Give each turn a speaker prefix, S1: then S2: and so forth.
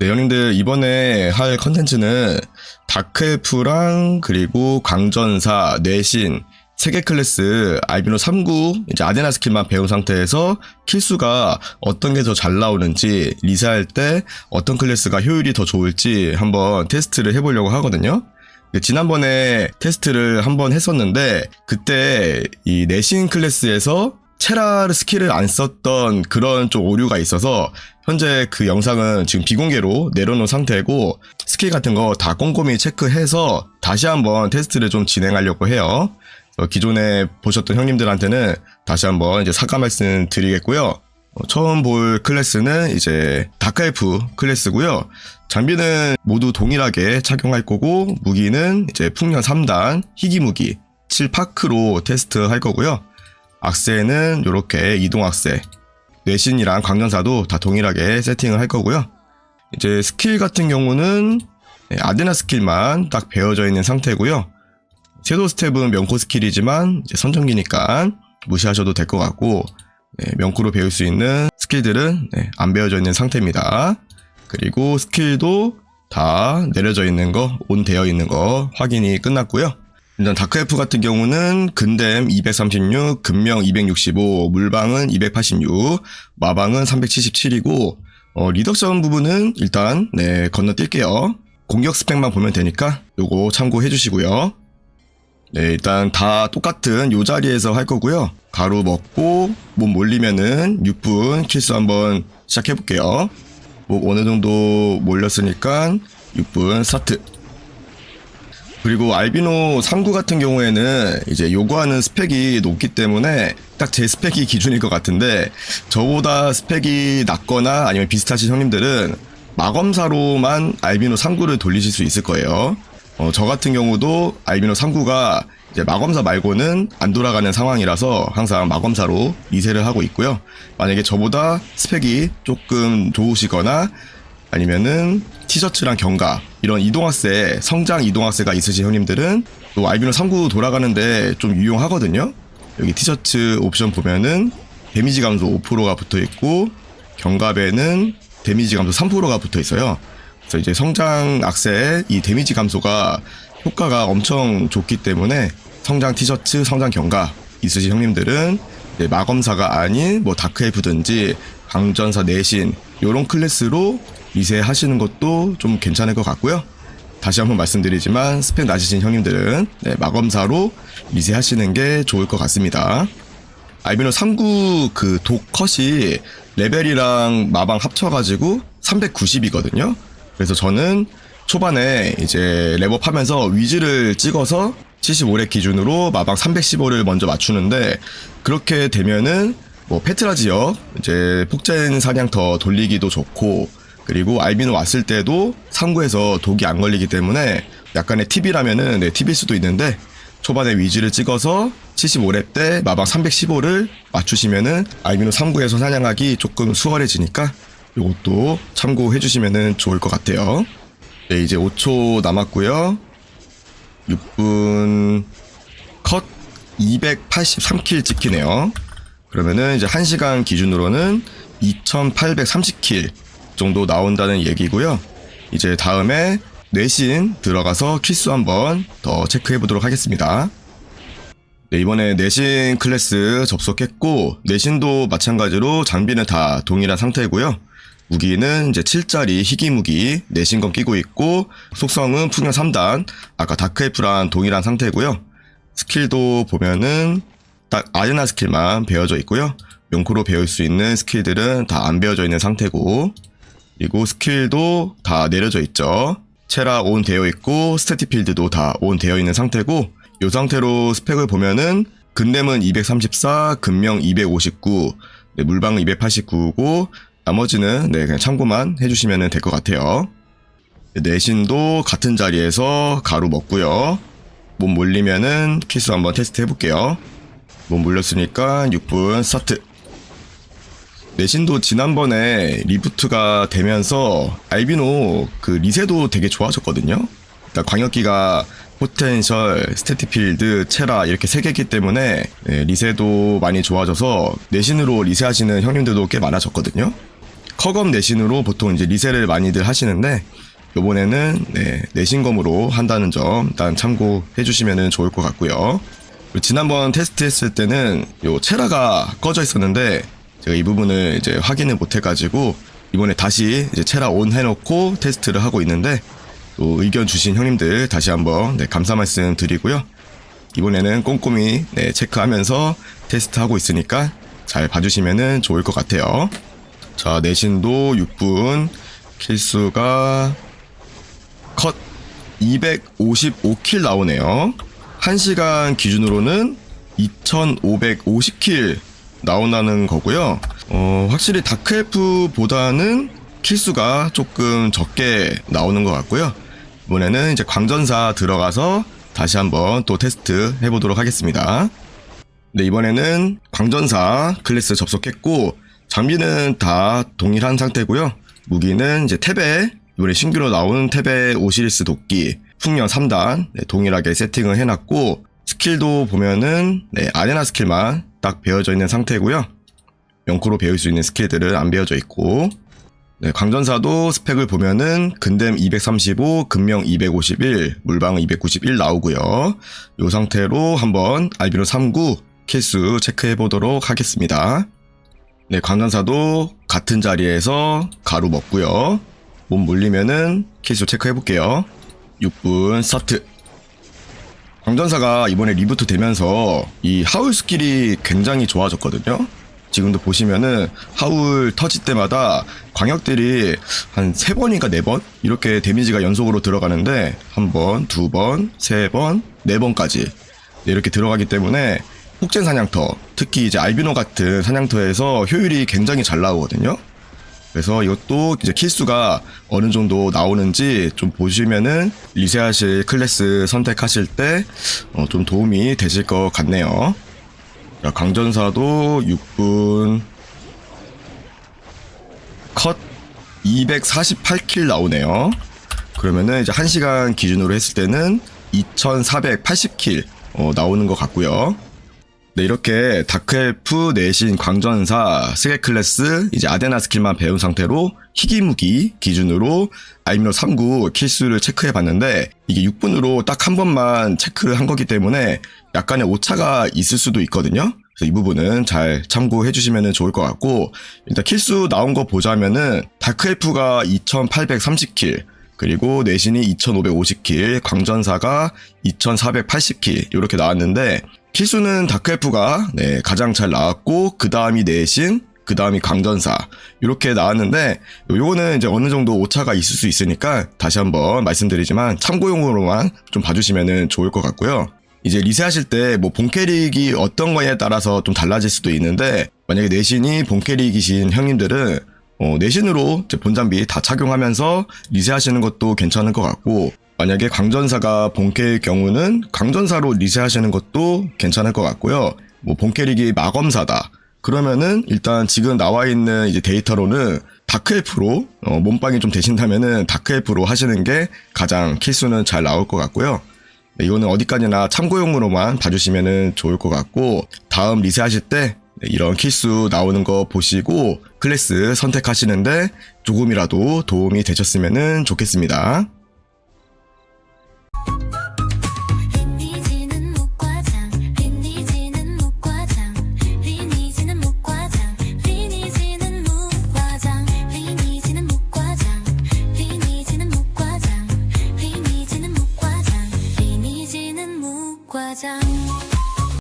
S1: 네, 형님들 이번에 할 컨텐츠는 다크엘프랑 그리고 강전사, 뇌신 세 개 클래스 알비노 3구 이제 아데나 스킬만 배운 상태에서 킬수가 어떤 게 더 잘 나오는지 리사할 때 어떤 클래스가 효율이 더 좋을지 한번 테스트를 해보려고 하거든요. 그 지난번에 테스트를 한번 했었는데 그때 이 내신 클래스에서 체라르 스킬을 안 썼던 그런 좀 오류가 있어서 현재 그 영상은 지금 비공개로 내려놓은 상태고 스킬 같은 거 다 꼼꼼히 체크해서 다시 한번 테스트를 좀 진행하려고 해요. 어, 기존에 보셨던 형님들한테는 다시 한번 이제 사과 말씀 드리겠고요. 어, 처음 볼 클래스는 이제 다크엘프 클래스고요. 장비는 모두 동일하게 착용할 거고 무기는 이제 풍년 3단 희귀 무기 7파크로 테스트 할 거고요. 악세는 이렇게 이동 악세 뇌신이랑 광전사도 다 동일하게 세팅을 할 거고요. 이제 스킬 같은 경우는 네, 아데나 스킬만 딱 배어져 있는 상태고요. 섀도우 스텝은 명코 스킬이지만 선정기니까 무시하셔도 될 것 같고 네, 명코로 배울 수 있는 스킬들은 네, 안 배어져 있는 상태입니다. 그리고 스킬도 다 내려져 있는 거, 온 되어 있는 거 확인이 끝났고요. 일단 다크엘프 같은 경우는 근댐 236, 금명 265, 물방은 286, 마방은 377이고 어, 리덕션 부분은 일단 네 건너뛸게요. 공격 스펙만 보면 되니까 요거 참고해 주시고요. 네, 일단 다 똑같은 요 자리에서 할 거고요. 가루 먹고 몸 몰리면은 6분 킬수 한번 시작해 볼게요. 뭐 어느 정도 몰렸으니까 6분 스타트. 그리고 알비노 3구 같은 경우에는 이제 요구하는 스펙이 높기 때문에 딱 제 스펙이 기준일 것 같은데 저보다 스펙이 낮거나 아니면 비슷하신 형님들은 마검사로만 알비노 3구를 돌리실 수 있을 거예요. 어, 저 같은 경우도 알비노 3구가 이제 마검사 말고는 안 돌아가는 상황이라서 항상 마검사로 리세를 하고 있고요. 만약에 저보다 스펙이 조금 좋으시거나 아니면은 티셔츠랑 경가 이런 이동학세 성장 이동학세가 있으신 형님들은 또 알비노 3구 돌아가는데 좀 유용하거든요. 여기 티셔츠 옵션 보면은 데미지 감소 5%가 붙어 있고 경갑에는 데미지 감소 3%가 붙어 있어요. 그래서 이제 성장 악세의 이 데미지 감소가 효과가 엄청 좋기 때문에 성장 티셔츠, 성장 경가 있으신 형님들은 마검사가 아닌 뭐 다크엘프든지 강전사 내신 요런 클래스로 리세 하시는 것도 좀 괜찮을 것 같고요. 다시 한번 말씀드리지만 스펙 낮으신 형님들은 네, 마검사로 리세 하시는 게 좋을 것 같습니다. 알비노 3구 그 독컷이 레벨이랑 마방 합쳐가지고 390이거든요. 그래서 저는 초반에 이제 랩업 하면서 위즈를 찍어서 75렙 기준으로 마방 315를 먼저 맞추는데 그렇게 되면은 뭐 페트라 지역 이제 폭젠 사냥터 돌리기도 좋고 그리고 알비노 왔을 때도 상구에서 독이 안 걸리기 때문에 약간의 팁이라면은 네, 팁일 수도 있는데 초반에 위즈를 찍어서 75렙 때 마방 315를 맞추시면은 알비노 3구에서 사냥하기 조금 수월해지니까 이것도 참고해 주시면은 좋을 것 같아요. 네, 이제 5초 남았고요. 6분 컷 283킬 찍히네요. 그러면은 이제 1시간 기준으로는 2830킬 정도 나온다는 얘기고요. 이제 다음에 뇌신 들어가서 킬수 한번 더 체크해 보도록 하겠습니다. 네, 이번에 내신 클래스 접속했고 내신도 마찬가지로 장비는 다 동일한 상태고요. 무기는 이제 7짜리 희귀 무기 내신건 끼고 있고 속성은 풍년 3단 아까 다크엘프랑 동일한 상태고요. 스킬도 보면은 딱 아레나 스킬만 배어져 있고요. 명코로 배울 수 있는 스킬들은 다 안 배어져 있는 상태고 그리고 스킬도 다 내려져 있죠. 체라 온 되어 있고 스태티 필드도 다 온 되어 있는 상태고 이 상태로 스펙을 보면은 근댐은 234, 근명 259, 네, 물방은 289고 나머지는 네 그냥 참고만 해주시면 될 것 같아요. 네, 내신도 같은 자리에서 가루 먹고요. 몸 몰리면은 키스 한번 테스트 해볼게요. 몸 몰렸으니까 6분 스타트. 내신도 지난번에 리부트가 되면서 알비노 그 리세도 되게 좋아졌거든요. 일단 광역기가 포텐셜, 스태티필드, 체라 이렇게 세 개기 때문에 네, 리세도 많이 좋아져서 내신으로 리세하시는 형님들도 꽤 많아졌거든요. 커검 내신으로 보통 이제 리셀을 많이들 하시는데 요번에는 네, 내신검으로 한다는 점 일단 참고해 주시면 좋을 것 같고요. 지난번 테스트했을 때는 요 체라가 꺼져 있었는데 제가 이 부분을 이제 확인을 못 해가지고 이번에 다시 이제 체라 온 해놓고 테스트를 하고 있는데 또 의견 주신 형님들 다시 한번 네, 감사 말씀 드리고요. 이번에는 꼼꼼히 네, 체크하면서 테스트하고 있으니까 잘 봐주시면 좋을 것 같아요. 자, 내신도 6분, 킬수가 컷 255킬 나오네요. 1시간 기준으로는 2550킬 나온다는 거고요. 어, 확실히 다크엘프보다는 킬수가 조금 적게 나오는 것 같고요. 이번에는 이제 광전사 들어가서 다시 한번 또 테스트 해보도록 하겠습니다. 네, 이번에는 광전사 클래스 접속했고, 장비는 다 동일한 상태고요. 무기는 이제 탭에, 이번에 신규로 나온 탭에 오시리스 도끼, 풍년 3단, 네, 동일하게 세팅을 해놨고, 스킬도 보면은, 네, 아레나 스킬만 딱 배어져 있는 상태고요. 명코로 배울 수 있는 스킬들은 안 배어져 있고, 네, 광전사도 스펙을 보면은 근댐 235, 근명 251, 물방 291 나오고요. 이 상태로 한번 알비노 39 킬수 체크해 보도록 하겠습니다. 네, 광전사도 같은 자리에서 가루 먹고요. 몸 물리면은 킬수 체크해 볼게요. 6분 스타트. 광전사가 이번에 리부트 되면서 이 하울 스킬이 굉장히 좋아졌거든요. 지금도 보시면은 하울 터질 때마다 광역들이 한 세번인가네 번 이렇게 데미지가 연속으로 들어가는데 한 번, 두 번, 세 번, 네 번까지 이렇게 들어가기 때문에 폭젠 사냥터, 특히 이제 알비노 같은 사냥터에서 효율이 굉장히 잘 나오거든요. 그래서 이것도 이제 킬수가 어느 정도 나오는지 좀 보시면은 리세하실 클래스 선택하실 때 어, 좀 도움이 되실 것 같네요. 자, 강전사도 6분 컷 248킬 나오네요. 그러면은 이제 1시간 기준으로 했을 때는 2480킬 어, 나오는 것 같고요. 네, 이렇게 다크엘프 내신 광전사 스계 클래스 이제 아데나 스킬만 배운 상태로 희귀 무기 기준으로 알미노 39 킬수를 체크해 봤는데 이게 6분으로 딱 한 번만 체크를 한 거기 때문에 약간의 오차가 있을 수도 있거든요. 이 부분은 잘 참고해 주시면 좋을 것 같고 일단 킬수 나온 거 보자면은 다크엘프가 2830킬 그리고 내신이 2550킬, 광전사가 2480킬 이렇게 나왔는데 킬수는 다크엘프가 네, 가장 잘 나왔고 그 다음이 내신, 그 다음이 강전사 이렇게 나왔는데 요거는 이제 어느 정도 오차가 있을 수 있으니까 다시 한번 말씀드리지만 참고용으로만 좀 봐주시면 좋을 것 같고요. 이제 리세하실 때 뭐 본캐릭이 어떤 거에 따라서 좀 달라질 수도 있는데 만약에 내신이 본캐릭이신 형님들은 어, 내신으로 본장비 다 착용하면서 리세하시는 것도 괜찮을 것 같고 만약에 광전사가 본캐일 경우는 광전사로 리세하시는 것도 괜찮을 것 같고요. 뭐 본캐릭이 마검사다. 그러면은 일단 지금 나와 있는 이제 데이터로는 다크엘프로 어, 몸빵이 좀 되신다면은 다크엘프로 하시는 게 가장 킬수는 잘 나올 것 같고요. 네, 이거는 어디까지나 참고용으로만 봐주시면 좋을 것 같고 다음 리세하실 때 네, 이런 킬수 나오는 거 보시고 클래스 선택하시는데 조금이라도 도움이 되셨으면 좋겠습니다.